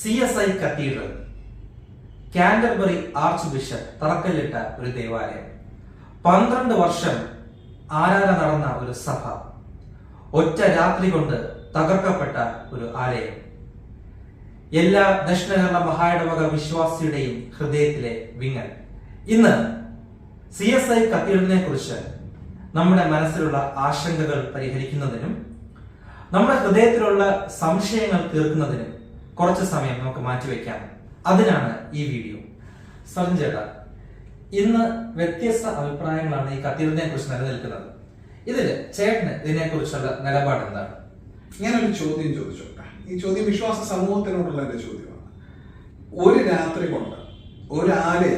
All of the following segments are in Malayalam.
C S I cathedral. Canterbury archbishop തറക്കല്ലിട്ട ഒരു ദേവാലയം. പന്ത്രണ്ട് വർഷം ആരാധന നടന്ന ഒരു സഭ. ഒറ്റ രാത്രി കൊണ്ട് തകർക്കപ്പെട്ട ഒരു ആലയം. എല്ലാ ദക്ഷിണകരണ മഹായിടവക വിശ്വാസിയുടെയും ഹൃദയത്തിലെ വിങ്ങൽ. ഇന്ന് സി എസ് ഐ കത്തീഡ്രലിനെ കുറിച്ച് നമ്മുടെ മനസ്സിലുള്ള ആശങ്കകൾ പരിഹരിക്കുന്നതിനും നമ്മുടെ ഹൃദയത്തിലുള്ള സംശയങ്ങൾ തീർക്കുന്നതിനും കുറച്ച് സമയം നമുക്ക് മാറ്റിവെക്കാം അതിനാണ് ഈ വീഡിയോ. സജൻ ചേട്ടാ ഇന്ന് വ്യത്യസ്ത അഭിപ്രായങ്ങളാണ് ഈ കത്തീഡ്രലിനെ കുറിച്ച് നിലനിൽക്കുന്നത്. ഇതിൽ ചേട്ടന് ഇതിനെ കുറിച്ചുള്ള നിലപാട് എന്താണ്? ഞാനൊരു ചോദ്യം ചോദിച്ചോട്ടെ? ഈ ചോദ്യം വിശ്വാസ സമൂഹത്തിനോടുള്ള എന്റെ ചോദ്യമാണ്. ഒരു രാത്രി കൊണ്ട് ഒരാളെ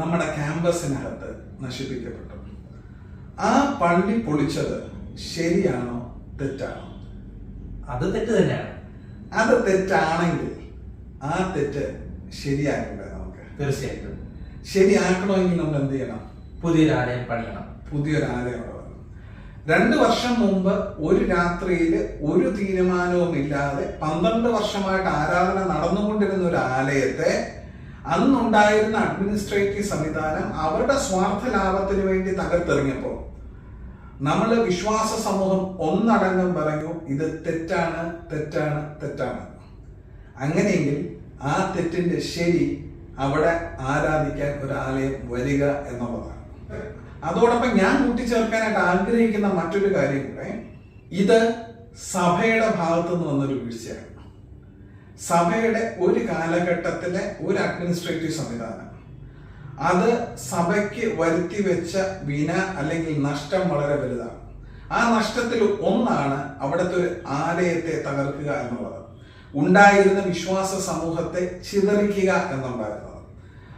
നമ്മുടെ ക്യാമ്പസിനകത്ത് നശിപ്പിക്കപ്പെട്ടു. ആ പള്ളി പൊളിച്ചത് ശരിയാണോ തെറ്റാണോ? അത് തെറ്റ് തന്നെയാണ്. അത് തെറ്റാണെങ്കിൽ ആ തെറ്റ് ശരിയാക്കണ്ടേ നമുക്ക്. തീർച്ചയായിട്ടും. ശരിയാക്കണമെങ്കിൽ നമ്മൾ എന്ത് ചെയ്യണം? പുതിയൊരു ആലയം പണിയണം. പുതിയൊരു ആലയം അവിടെ വന്നു രണ്ട് വർഷം മുമ്പ് ഒരു രാത്രിയിൽ ഒരു തീരുമാനവും ഇല്ലാതെ പന്ത്രണ്ട് വർഷമായിട്ട് ആരാധന നടന്നുകൊണ്ടിരുന്ന ഒരു ആലയത്തെ അന്നുണ്ടായിരുന്ന അഡ്മിനിസ്ട്രേറ്റീവ് സംവിധാനം അവരുടെ സ്വാർത്ഥ ലാഭത്തിന് വേണ്ടി തകർത്തെറിഞ്ഞപ്പോൾ നമ്മൾ വിശ്വാസ സമൂഹം ഒന്നടങ്കം പറഞ്ഞു ഇത് തെറ്റാണ് തെറ്റാണ് തെറ്റാണ്. അങ്ങനെയെങ്കിൽ ആ തെറ്റിന്റെ ശരി അവിടെ ആരാധിക്കാൻ ഒരു ആലയം വരിക എന്നുള്ളതാണ്. അതോടൊപ്പം ഞാൻ കൂട്ടിച്ചേർക്കാനായിട്ട് ആഗ്രഹിക്കുന്ന മറ്റൊരു കാര്യം കൂടെ ഇത് സഭയുടെ ഭാഗത്തു നിന്ന് വന്നൊരു വീഴ്ചയാണ്. സഭയുടെ ഒരു കാലഘട്ടത്തിലെ ഒരു അഡ്മിനിസ്ട്രേറ്റീവ് സംവിധാനം. അത് സഭയ്ക്ക് വരുത്തി വെച്ച വിന അല്ലെങ്കിൽ നഷ്ടം വളരെ വലുതാണ്. ആ നഷ്ടത്തിൽ ഒന്നാണ് അവിടുത്തെ ഒരു ആലയത്തെ തകർക്കുക എന്നുള്ളത്. ഉണ്ടായിരുന്ന വിശ്വാസ സമൂഹത്തെ ചിതറിക്കുക എന്നുണ്ടായിരുന്നത്.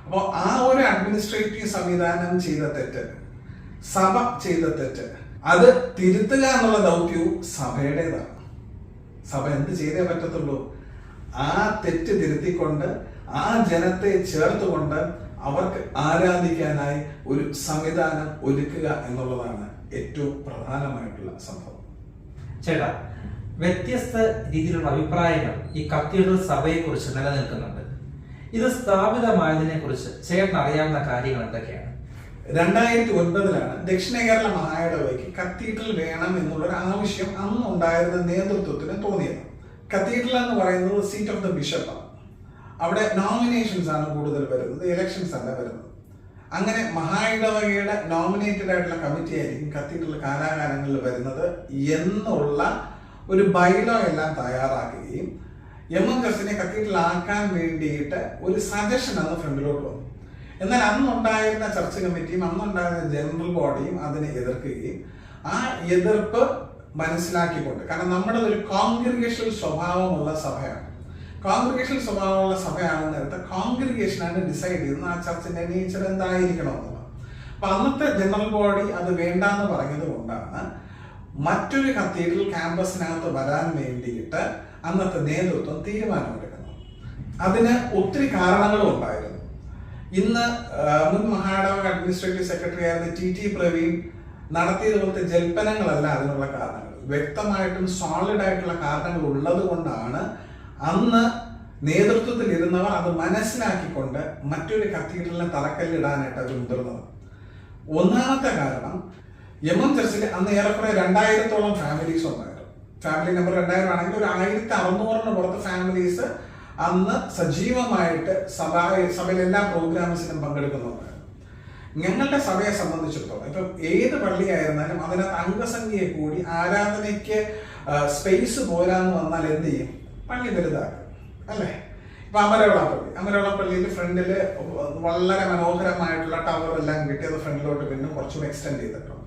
അപ്പോൾ ആ ഒരു അഡ്മിനിസ്ട്രേറ്റീവ് സംവിധാനം ചെയ്ത തെറ്റ് സഭ ചെയ്ത തെറ്റ് അത് തിരുത്തുക എന്നുള്ള ദൗത്യവും സഭയുടേതാണ്. സഭ എന്ത് ചെയ്തേ പറ്റത്തുള്ളൂ? ആ തെറ്റ് തിരുത്തിക്കൊണ്ട് ആ ജനത്തെ ചേർത്തുകൊണ്ട് അവർക്ക് ആരാധിക്കാനായി ഒരു സംവിധാനം ഒരുക്കുക എന്നുള്ളതാണ് ഏറ്റവും പ്രധാനമായിട്ടുള്ള സംഭവം. ചേട്ടാ വ്യത്യസ്ത രീതിയിലുള്ള അഭിപ്രായങ്ങൾ ഈ കത്തീഡ്രൽ സഭയെ കുറിച്ച് നിലനിൽക്കുന്നുണ്ട്. ഇത് സ്ഥാപിതമായതിനെ കുറിച്ച് ചേട്ടൻ അറിയാവുന്ന കാര്യങ്ങൾ എന്തൊക്കെയാണ്? രണ്ടായിരത്തി ഒൻപതിലാണ് ദക്ഷിണ കേരള മഹായടവയ്ക്ക് കത്തീഡ്രൽ വേണം എന്നുള്ളൊരു ആവശ്യം അന്നുണ്ടായിരുന്ന നേതൃത്വത്തിന് തോന്നിയത്. കത്തീഡ്രൽ എന്ന് പറയുന്നത് സീറ്റ് ഓഫ് ദ ബിഷപ്പാണ് അവിടെ നോമിനേഷൻസ് ആണ് കൂടുതൽ വരുന്നത് ഇലക്ഷൻസ് അല്ല വരുന്നത്. അങ്ങനെ മഹായിടവകയുടെ നോമിനേറ്റഡ് ആയിട്ടുള്ള കമ്മിറ്റി ആയിരിക്കും കത്തീഡ്രൽ കാലാകാലങ്ങളിൽ വരുന്നത് എന്നുള്ള ഒരു ബൈലോ എല്ലാം തയ്യാറാക്കുകയും എം എം കസിനെ കത്തീഡ്രൽ ആക്കാൻ വേണ്ടിയിട്ട് ഒരു സജഷൻ അന്ന് ഫ്രണ്ടിലോട്ട് വന്നു. എന്നാൽ അന്നുണ്ടായിരുന്ന ചർച്ച കമ്മിറ്റിയും അന്നുണ്ടായിരുന്ന ജനറൽ ബോഡിയും അതിനെ എതിർക്കുകയും ആ എതിർപ്പ് മനസ്സിലാക്കിക്കൊണ്ട് കാരണം നമ്മുടെ ഒരു കോൺഗ്രിഗേഷണൽ സ്വഭാവമുള്ള സഭയാണ്. കോൺഗ്രിഗേഷണൽ സ്വഭാവമുള്ള സഭയാണെന്ന് നേരത്തെ കോൺഗ്രിഗേഷനാണ് ഡിസൈഡ് ചെയ്യുന്നത് ആ ചർച്ചിന്റെ നേച്ചർ എന്തായിരിക്കണം എന്നുള്ളത് അപ്പൊ അന്നത്തെ ജനറൽ ബോഡി അത് വേണ്ടാന്ന് പറഞ്ഞത് കൊണ്ടാണ് മറ്റൊരു കത്തീഡ്രൽ ക്യാമ്പസിനകത്ത് വരാൻ വേണ്ടിയിട്ട് അന്നത്തെ നേതൃത്വം തീരുമാനമെടുക്കുന്നത്. അതിന് ഒത്തിരി കാരണങ്ങളും ഉണ്ടായിരുന്നു. ഇന്ന് മുൻ മഹാഡവക അഡ്മിനിസ്ട്രേറ്റീവ് സെക്രട്ടറി ആയിരുന്ന ടി ടി പ്രവീൺ നടത്തിയതുപോലത്തെ ജൽപ്പനങ്ങളല്ല അതിനുള്ള കാരണങ്ങൾ. വ്യക്തമായിട്ടും സോളിഡ് ആയിട്ടുള്ള കാരണങ്ങൾ ഉള്ളത് കൊണ്ടാണ് അന്ന് നേതൃത്വത്തിൽ ഇരുന്നവർ അത് മനസ്സിലാക്കിക്കൊണ്ട് മറ്റൊരു കത്തീഡ്രലിനെ തറക്കല്ലിടാനായിട്ട് അവർ മുതിർന്നത്. ഒന്നാമത്തെ കാരണം എം ചർച്ചിൽ അന്ന് ഏറെക്കുറെ രണ്ടായിരത്തോളം ഫാമിലീസ് ഉണ്ടായിരുന്നു. ഫാമിലി നമ്പർ രണ്ടായിരം ആണെങ്കിൽ ഒരു ആയിരത്തി അറുന്നൂറിന് പുറത്ത് ഫാമിലീസ് അന്ന് സജീവമായിട്ട് സഭ സഭയിലെ എല്ലാ പ്രോഗ്രാംസിനും പങ്കെടുക്കുന്നുണ്ടായിരുന്നു ഞങ്ങളുടെ സഭയെ സംബന്ധിച്ചിടത്തോളം ഇപ്പം ഏത് പള്ളിയായിരുന്നാലും അതിനകത്ത് അംഗസംഖ്യയെ കൂടി ആരാധനയ്ക്ക് സ്പേസ് പോരാന്ന് വന്നാൽ എന്ത് ചെയ്യും? പള്ളി വലുതാക്കും അല്ലേ? ഇപ്പൊ അമരവിള പള്ളി അമരവിള പള്ളിയിൽ ഫ്രണ്ടിൽ വളരെ മനോഹരമായിട്ടുള്ള ടവർ എല്ലാം കിട്ടി അത് ഫ്രണ്ടിലോട്ട് പിന്നെ കുറച്ചുകൂടെ എക്സ്റ്റെൻഡ് ചെയ്തിട്ടുണ്ട്.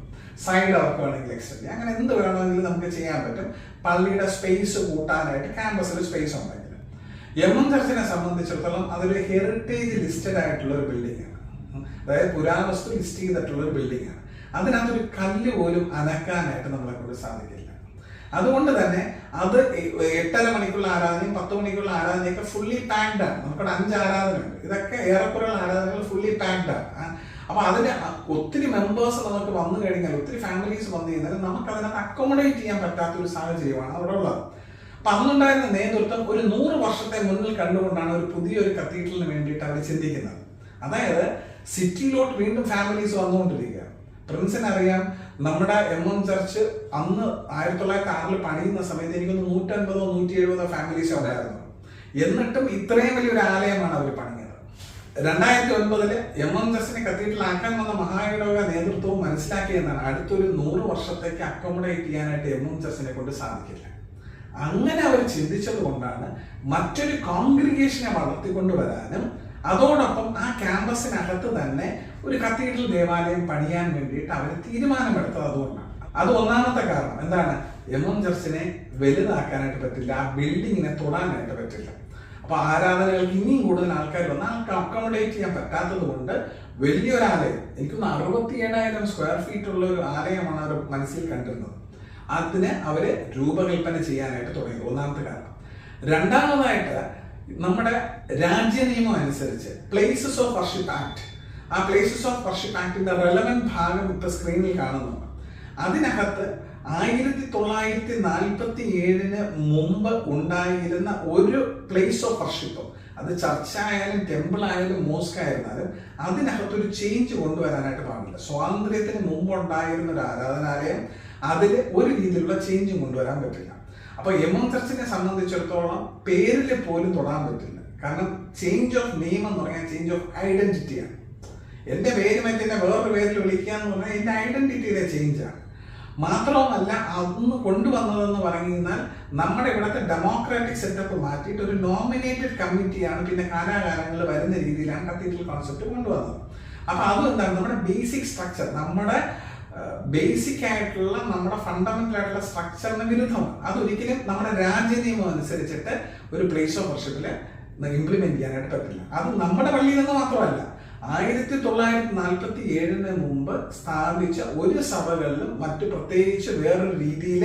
സൈഡ് അവർക്ക് വേണമെങ്കിൽ എക്സ്റ്റെൻഡ് ചെയ്യാം. അങ്ങനെ എന്ത് വേണമെങ്കിലും നമുക്ക് ചെയ്യാൻ പറ്റും. പള്ളിയുടെ സ്പേസ് കൂട്ടാനായിട്ട് ക്യാമ്പസിൽ സ്പേസ് ഉണ്ടെങ്കിൽ എം ചർച്ചിനെ സംബന്ധിച്ചിടത്തോളം അതൊരു ഹെറിറ്റേജ് ലിസ്റ്റഡ് ആയിട്ടുള്ള ഒരു ബിൽഡിംഗ് ആണ്. അതായത് പുരാവസ്തു ലിസ്റ്റ് ചെയ്തിട്ടുള്ള ഒരു ബിൽഡിംഗ് ആണ്. അതിനകത്തൊരു കല്ല് പോലും അനക്കാനായിട്ട് നമ്മളെ കൊണ്ട് സാധിക്കില്ല. അതുകൊണ്ട് തന്നെ അത് എട്ടര മണിക്കുള്ള ആരാധനയും പത്ത് മണിക്കുള്ള ആരാധനയൊക്കെ ഫുള്ളി പാക്ഡ് ആണ്. നമുക്കിവിടെ അഞ്ച് ആരാധനയുണ്ട്. ഇതൊക്കെ ഏറെക്കുറെയുള്ള ആരാധനകൾ ഫുള്ളി പാക്ഡ് ആണ്. അപ്പൊ അതിന് ഒത്തിരി മെമ്പേഴ്സ് നമുക്ക് വന്നു കഴിഞ്ഞാൽ ഒത്തിരി ഫാമിലീസ് വന്നു കഴിഞ്ഞാൽ നമുക്ക് അതിനകത്ത് അക്കോമഡേറ്റ് ചെയ്യാൻ പറ്റാത്ത ഒരു സാഹചര്യമാണ് അവിടെ ഉള്ളത്. അപ്പൊ അന്നുണ്ടായിരുന്ന നേതൃത്വം ഒരു നൂറ് വർഷത്തെ മുന്നിൽ കണ്ടുകൊണ്ടാണ് ഒരു പുതിയൊരു കത്തീഡ്രലിന് വേണ്ടിയിട്ട് അവർ ചിന്തിക്കുന്നത്. അതായത് സിറ്റിയിലോട്ട് വീണ്ടും ഫാമിലീസ് വന്നുകൊണ്ടിരിക്കുക പ്രിൻസിന് അറിയാം നമ്മുടെ എം എം ചർച്ച് അന്ന് ആയിരത്തി തൊള്ളായിരത്തി ആറിൽ പണിയുന്ന സമയത്ത് എനിക്കൊന്ന് നൂറ്റൻപതോ നൂറ്റി എഴുപതോ ഫാമിലീസ് ഉണ്ടായിരുന്നു. എന്നിട്ടും ഇത്രയും വലിയൊരു ആലയമാണ് അവർ പണിഞ്ഞത്. രണ്ടായിരത്തി ഒൻപതിൽ എം എം ചർച്ചിനെ കത്തീഡ്രലാക്കാൻ വന്ന മഹായോഗ നേതൃത്വവും മനസ്സിലാക്കിയെന്നാണ് അടുത്തൊരു നൂറ് വർഷത്തേക്ക് അക്കോമഡേറ്റ് ചെയ്യാനായിട്ട് എം എം ചർച്ചിനെ കൊണ്ട് സാധിക്കില്ല. അങ്ങനെ അവർ ചിന്തിച്ചത് കൊണ്ടാണ് മറ്റൊരു കോൺഗ്രിഗേഷനെ വളർത്തിക്കൊണ്ടുവരാനും അതോടൊപ്പം ആ ക്യാമ്പസിനകത്ത് തന്നെ ഒരു കത്തീഡ്രൽ ദേവാലയം പണിയാൻ വേണ്ടിയിട്ട് അവർ തീരുമാനമെടുത്തത് അതുകൊണ്ടാണ്. അത് ഒന്നാമത്തെ കാരണം. എന്താണ്? എം എം ചർച്ചിനെ വലുതാക്കാനായിട്ട് പറ്റില്ല ആ ബിൽഡിങ്ങിനെ തൊടാനായിട്ട് പറ്റില്ല. അപ്പൊ ആരാധനകൾക്ക് ഇനിയും കൂടുതൽ ആൾക്കാർ വന്നാൽ ആൾക്ക് അക്കോമഡേറ്റ് ചെയ്യാൻ പറ്റാത്തത് കൊണ്ട് വലിയൊരു ആലയം എനിക്കൊന്ന് അറുപത്തി ഏഴായിരം സ്ക്വയർ ഫീറ്റ് ഉള്ള ഒരു ആലയമാണ് അവർ മനസ്സിൽ കണ്ടിരുന്നത്. അതിന് അവർ രൂപകൽപ്പന ചെയ്യാനായിട്ട് തുടങ്ങി. ഒന്നാമത്തെ കാരണം. രണ്ടാമതായിട്ട് നമ്മുടെ രാജ്യ നിയമം അനുസരിച്ച് പ്ലേസസ് ഓഫ് വർഷിപ്പ് ആക്ട് ആ പ്ലേസസ് ഓഫ് വർഷിപ്പ് ആക്ടിന്റെ റെലവെന്റ് ഭാഗം ഇപ്പൊ സ്ക്രീനിൽ കാണുന്നുണ്ട്. അതിനകത്ത് ആയിരത്തി തൊള്ളായിരത്തി നാൽപ്പത്തി ഏഴിന് മുമ്പ് ഉണ്ടായിരുന്ന ഒരു പ്ലേസ് ഓഫ് വർഷിപ്പ് അത് ചർച്ച ആയാലും ടെമ്പിൾ ആയാലും മോസ്ക് ആയിരുന്നാലും അതിനകത്തൊരു ചേഞ്ച് കൊണ്ടുവരാനായിട്ട് പാടില്ല. സ്വാതന്ത്ര്യത്തിന് മുമ്പ് ഉണ്ടായിരുന്ന ഒരു ആരാധനാലയം അതിൽ ഒരു രീതിയിലുള്ള ചേഞ്ചും കൊണ്ടുവരാൻ പറ്റില്ല. അപ്പൊ ചർച്ചിനെ സംബന്ധിച്ചിടത്തോളം പേരിൽ പോലും തൊടാൻ പറ്റില്ല. കാരണം ചേഞ്ച് ഓഫ് നെയിം എന്ന് പറഞ്ഞാൽ ചേഞ്ച് ഓഫ് ഐഡന്റിറ്റിയാണ് എന്റെ പേര് മറ്റേ വേറൊരു പേരിൽ വിളിക്കുക എന്ന് പറഞ്ഞാൽ എന്റെ ഐഡന്റിറ്റിയിലെ ചേഞ്ചാണ് മാത്രവുമല്ല അന്ന് കൊണ്ടുവന്നതെന്ന് പറഞ്ഞു കഴിഞ്ഞാൽ നമ്മുടെ ഇവിടുത്തെ ഡെമോക്രാറ്റിക് സെറ്റപ്പ് മാറ്റിയിട്ട് ഒരു നോമിനേറ്റഡ് കമ്മിറ്റിയാണ് പിന്നെ കാലാകാലങ്ങളിൽ വരുന്ന രീതിയിലാണ് കത്തീഡ്രൽ കോൺസെപ്റ്റ് കൊണ്ടുവന്നത്. അപ്പൊ അത് എന്താണ്? നമ്മുടെ ബേസിക് സ്ട്രക്ചർ നമ്മുടെ ബേസിക് ആയിട്ടുള്ള നമ്മുടെ ഫണ്ടമെന്റൽ ആയിട്ടുള്ള സ്ട്രക്ചറിന് വിരുദ്ധമാണ് അതൊരിക്കലും നമ്മുടെ രാജ്യ നിയമം അനുസരിച്ചിട്ട് ഒരു പ്ലേസ് ഓഫ് വർഷിപ്പിൽ ഇംപ്ലിമെന്റ് ചെയ്യാനായിട്ട് പറ്റില്ല. അത് നമ്മുടെ പള്ളിയിൽ നിന്ന് മാത്രമല്ല. ആയിരത്തി തൊള്ളായിരത്തി നാൽപ്പത്തി ഏഴിന് മുമ്പ് സ്ഥാപിച്ച ഒരു സഭകളിലും മറ്റു പ്രത്യേകിച്ച് വേറൊരു രീതിയിൽ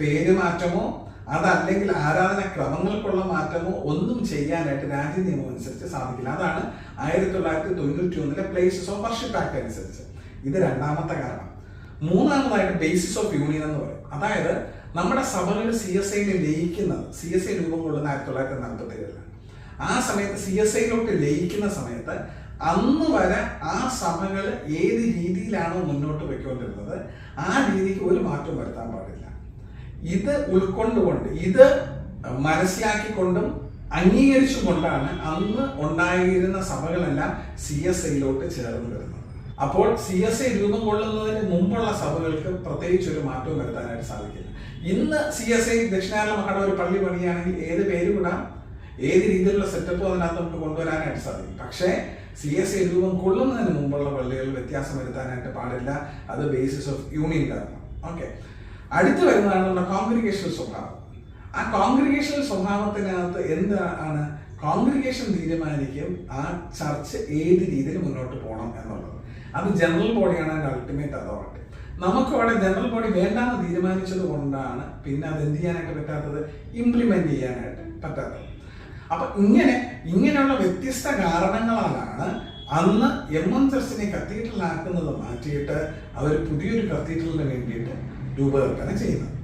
പേരുമാറ്റമോ അതല്ലെങ്കിൽ ആരാധന ക്രമങ്ങൾക്കുള്ള മാറ്റമോ ഒന്നും ചെയ്യാനായിട്ട് രാജ്യ നിയമം അനുസരിച്ച് സാധിക്കില്ല. അതാണ് ആയിരത്തി തൊള്ളായിരത്തി തൊണ്ണൂറ്റി ഒന്നിലെ പ്ലേസസ് ഓഫ് വർഷിപ്പ് ആക്ട് അനുസരിച്ച്. ഇത് രണ്ടാമത്തെ കാരണം. മൂന്നാമതായിട്ട് ബേസിസ് ഓഫ് യൂണിയൻ എന്ന് പറയും. അതായത് നമ്മുടെ സഭകൾ സി എസ് ഐയിൽ ലയിക്കുന്നത് സി എസ് ഐ രൂപം കൊള്ളുന്ന ആയിരത്തി തൊള്ളായിരത്തി നാൽപ്പത്തി ഏഴിലാണ് ആ സമയത്ത് സി എസ് ഐയിലോട്ട് ലയിക്കുന്ന സമയത്ത് അന്ന് വരെ ആ സഭകൾ ഏത് രീതിയിലാണോ മുന്നോട്ട് പോയിക്കൊണ്ടിരുന്നത് ആ രീതിക്ക് ഒരു മാറ്റം വരുത്താൻ പാടില്ല. ഇത് ഉൾക്കൊണ്ടുകൊണ്ട് ഇത് മനസ്സിലാക്കിക്കൊണ്ടും അംഗീകരിച്ചുകൊണ്ടാണ് അന്ന് ഉണ്ടായിരുന്ന സഭകളെല്ലാം സി എസ് ഐയിലോട്ട് ചേർന്ന് വരുന്നത്. അപ്പോൾ സി എസ് ഐ രൂപം കൊള്ളുന്നതിന് മുമ്പുള്ള സഭകൾക്ക് പ്രത്യേകിച്ച് ഒരു മാറ്റവും വരുത്താനായിട്ട് സാധിക്കില്ല. ഇന്ന് സി എസ് ഐ ദക്ഷിണാല മഹാട ഒരു പള്ളി പണിയാണെങ്കിൽ ഏത് പേര് വിടാം ഏത് രീതിയിലുള്ള സെറ്റപ്പ് അതിനകത്ത് നമുക്ക് കൊണ്ടുവരാനായിട്ട് സാധിക്കും. പക്ഷേ സി എസ് ഐ രൂപം കൊള്ളുന്നതിന് മുമ്പുള്ള പള്ളികൾ വ്യത്യാസം വരുത്താനായിട്ട് പാടില്ല. അത് ബേസിസ് ഓഫ് യൂണിയൻ കാരണം. ഓക്കെ അടുത്ത് വരുന്നതാണ് നമ്മുടെ കോൺഗ്രിഗേഷണൽ സ്വഭാവം. ആ കോൺഗ്രിഗേഷണൽ സ്വഭാവത്തിനകത്ത് എന്താണ്? കോൺഗ്രിഗേഷൻ തീരുമാനിക്കും ആ ചർച്ച് ഏത് രീതിയിൽ മുന്നോട്ട് പോകണം എന്നുള്ളത്. അത് ജനറൽ ബോഡിയാണ് അതിന്റെ അൾട്ടിമേറ്റ് അതോറിറ്റി നമുക്ക് അവിടെ ജനറൽ ബോഡി വേണ്ടാന്ന് തീരുമാനിച്ചത് കൊണ്ടാണ് പിന്നെ അത് എന്ത് ചെയ്യാനൊക്കെ പറ്റാത്തത്? ഇംപ്ലിമെന്റ് ചെയ്യാനായിട്ട് പറ്റാത്തത്. അപ്പൊ ഇങ്ങനെ ഇങ്ങനെയുള്ള വ്യത്യസ്ത കാരണങ്ങളാലാണ് അന്ന് എം എം ചർച്ചിനെ കത്തീഡ്രലാക്കുന്നത് മാറ്റിയിട്ട് അവർ പുതിയൊരു കത്തീഡ്രലിന് വേണ്ടിയിട്ട് രൂപകൽപ്പന ചെയ്യുന്നത്.